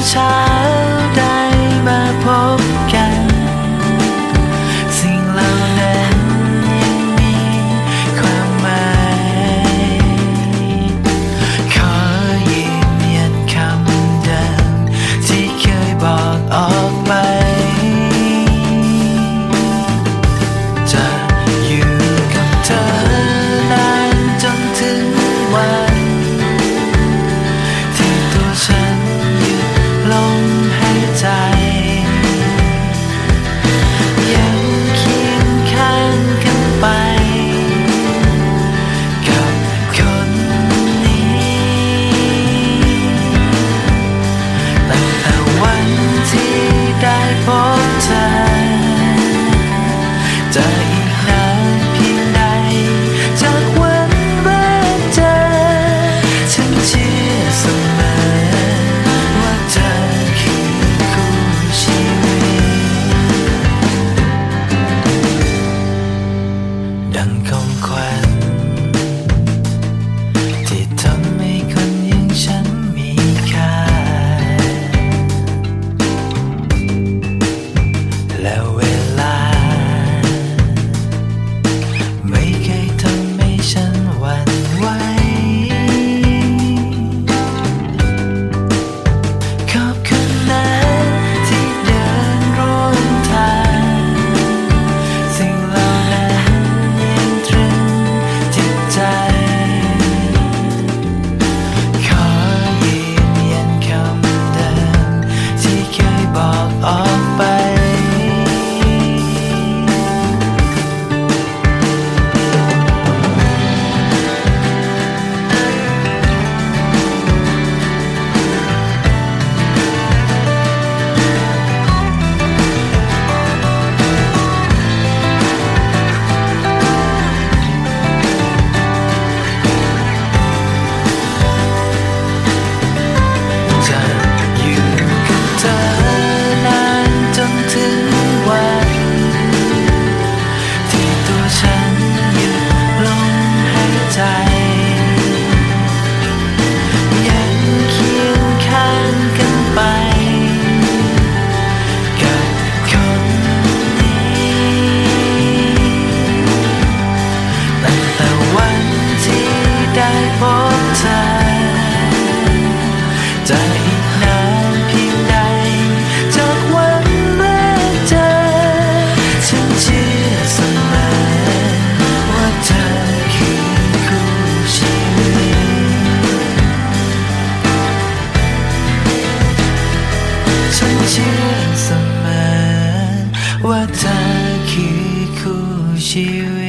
差 ยังเคียงข้างกันไป กับคนนี้แต่วันที่ได้พบ 아, 기쿠시웨